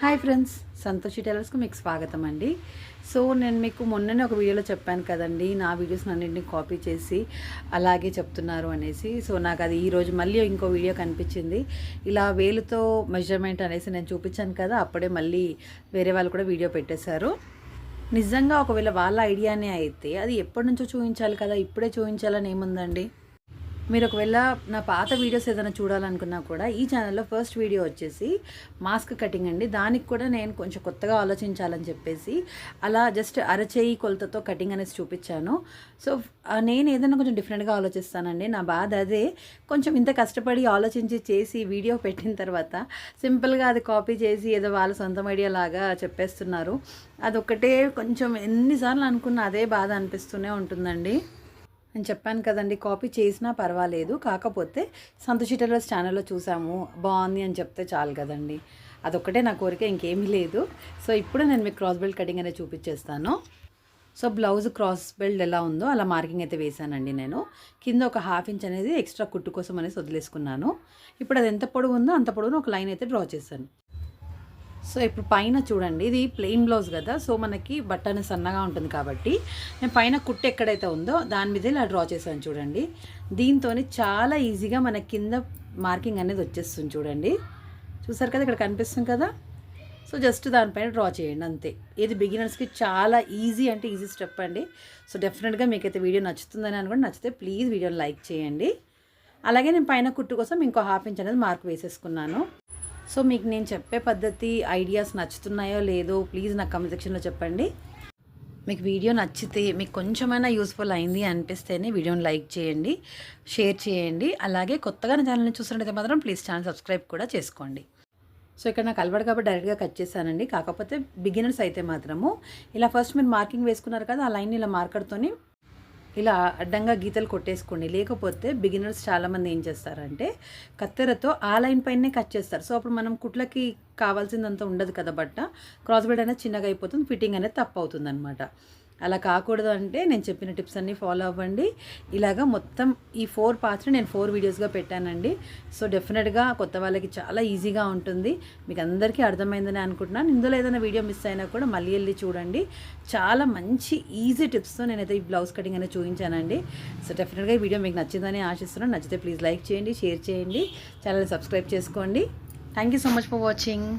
Hi friends Santoshi టైలర్స్కి మీకు స్వాగతం అండి. సో నేను మీకు మొన్ననే ఒక వీడియోలో చెప్పాను కదండి నా వీడియోస్ అన్నింటిని కాపీ చేసి అలాగే చెప్తున్నారు అనేసి. సో నాకు అది ఈరోజు మళ్ళీ ఇంకో వీడియో కనిపించింది. ఇలా వేలుతో మెజర్మెంట్ అనేసి నేను చూపించాను కదా అప్పుడే మళ్ళీ వేరే వాళ్ళు కూడా వీడియో పెట్టేశారు. నిజంగా ఒకవేళ వాళ్ళ ఐడియానే అయితే అది ఎప్పటి నుంచో చూపించాలి కదా ఇప్పుడే చూపించాలని ఏముందండి? మీరు ఒకవేళ నా పాత వీడియోస్ ఏదైనా చూడాలనుకున్నా కూడా ఈ ఛానల్లో ఫస్ట్ వీడియో వచ్చేసి మాస్క్ కటింగ్ అండి. దానికి కూడా నేను కొంచెం కొత్తగా ఆలోచించాలని చెప్పేసి అలా జస్ట్ అరచేయి కొలతతో కటింగ్ అనేసి చూపించాను. సో నేను ఏదైనా కొంచెం డిఫరెంట్గా ఆలోచిస్తానండి. నా బాధ అదే కొంచెం ఇంత కష్టపడి ఆలోచించి చేసి వీడియో పెట్టిన తర్వాత సింపుల్గా అది కాపీ చేసి ఏదో వాళ్ళ సొంతం ఐడియా లాగా చెప్పేస్తున్నారు. అదొక్కటే కొంచెం ఎన్నిసార్లు అనుకున్నా అదే బాధ అనిపిస్తూనే ఉంటుందండి. నేను చెప్పాను కదండి కాపీ చేసినా పర్వాలేదు. కాకపోతే సంతోషి టెలర్స్ ఛానల్లో చూసాము బాగుంది అని చెప్తే చాలు కదండి. అదొక్కటే నా కోరిక ఇంకేమీ లేదు. సో ఇప్పుడు నేను మీకు క్రాస్ బెల్ట్ కటింగ్ అనేది చూపించేస్తాను. సో బ్లౌజ్ క్రాస్ బెల్ట్ ఎలా ఉందో అలా మార్కింగ్ అయితే వేశానండి నేను. కింద ఒక హాఫ్ ఇంచ్ అనేది ఎక్స్ట్రా కుట్టు కోసం అనేసి వదిలేసుకున్నాను. ఇప్పుడు అది ఎంత పొడవు ఉందో అంత పొడవును ఒక లైన్ అయితే డ్రా చేశాను. సో ఇప్పుడు పైన చూడండి ఇది ప్లెయిన్ బ్లౌజ్ కదా సో మనకి బట్టన సన్నగా ఉంటుంది కాబట్టి నేను పైన కుట్టు ఎక్కడైతే ఉందో దాని మీద ఇలా డ్రా చేశాను చూడండి. దీంతో చాలా ఈజీగా మన కింద మార్కింగ్ అనేది వచ్చేస్తుంది చూడండి. చూసారు కదా ఇక్కడ కనిపిస్తుంది కదా? సో జస్ట్ దానిపైన డ్రా చేయండి అంతే. ఇది బిగినర్స్కి చాలా ఈజీ అంటే ఈజీ స్టెప్ అండి. సో డెఫినెట్గా మీకైతే వీడియో నచ్చుతుందని అనుకోండి నచ్చితే ప్లీజ్ వీడియోని లైక్ చేయండి. అలాగే నేను పైన కుట్టు కోసం ఇంకో హాఫ్ ఇంచ్ అనేది మార్క్ వేసేసుకున్నాను. సో మీకు నేను చెప్పే పద్ధతి ఐడియాస్ నచ్చుతున్నాయో లేదో ప్లీజ్ నాకు కమెంట్ సెక్షన్లో చెప్పండి. మీకు వీడియో నచ్చితే మీకు కొంచెమైనా యూస్ఫుల్ అయింది అనిపిస్తేనే వీడియోని లైక్ చేయండి షేర్ చేయండి. అలాగే కొత్తగా నా ఛానల్ని చూస్తున్నట్టయితే మాత్రం ప్లీజ్ ఛానల్ సబ్స్క్రైబ్ కూడా చేసుకోండి. సో ఇక్కడ నాకు అలవాటు కాబట్టి డైరెక్ట్గా కట్ చేశానండి. కాకపోతే బిగినర్స్ అయితే మాత్రము ఇలా ఫస్ట్ మీరు మార్కింగ్ వేసుకున్నారు కదా ఆ లైన్ ఇలా మార్కర్తోని ఇలా అడ్డంగా గీతలు కొట్టేసుకోండి. లేకపోతే బిగినర్స్ చాలామంది ఏం చేస్తారంటే కత్తెరతో ఆ లైన్ పైనే కట్ చేస్తారు. సో అప్పుడు మనం కుట్లకి కావాల్సిందంతా ఉండదు కదా బట్ట క్రాస్ బెడ్ అనేది చిన్నగా అయిపోతుంది ఫిట్టింగ్ అనేది తప్పు అవుతుంది అనమాట అలా కాకూడదు అంటే నేను చెప్పిన టిప్స్ అన్నీ ఫాలో అవ్వండి. ఇలాగా మొత్తం ఈ ఫోర్ పార్ట్స్ని నేను ఫోర్ వీడియోస్గా పెట్టానండి. సో డెఫినెట్గా కొత్త వాళ్ళకి చాలా ఈజీగా ఉంటుంది. మీకు అందరికీ అర్థమైందని అనుకుంటున్నాను. ఇందులో ఏదైనా వీడియో మిస్ అయినా కూడా మళ్ళీ వెళ్ళి చూడండి. చాలా మంచి ఈజీ టిప్స్తో నేనైతే ఈ బ్లౌజ్ కటింగ్ అనేది చూపించానండి. సో డెఫినెట్గా ఈ వీడియో మీకు నచ్చిందని ఆశిస్తున్నాను. నచ్చితే ప్లీజ్ లైక్ చేయండి షేర్ చేయండి. ఛానల్ సబ్స్క్రైబ్ చేసుకోండి. Thank you so much for watching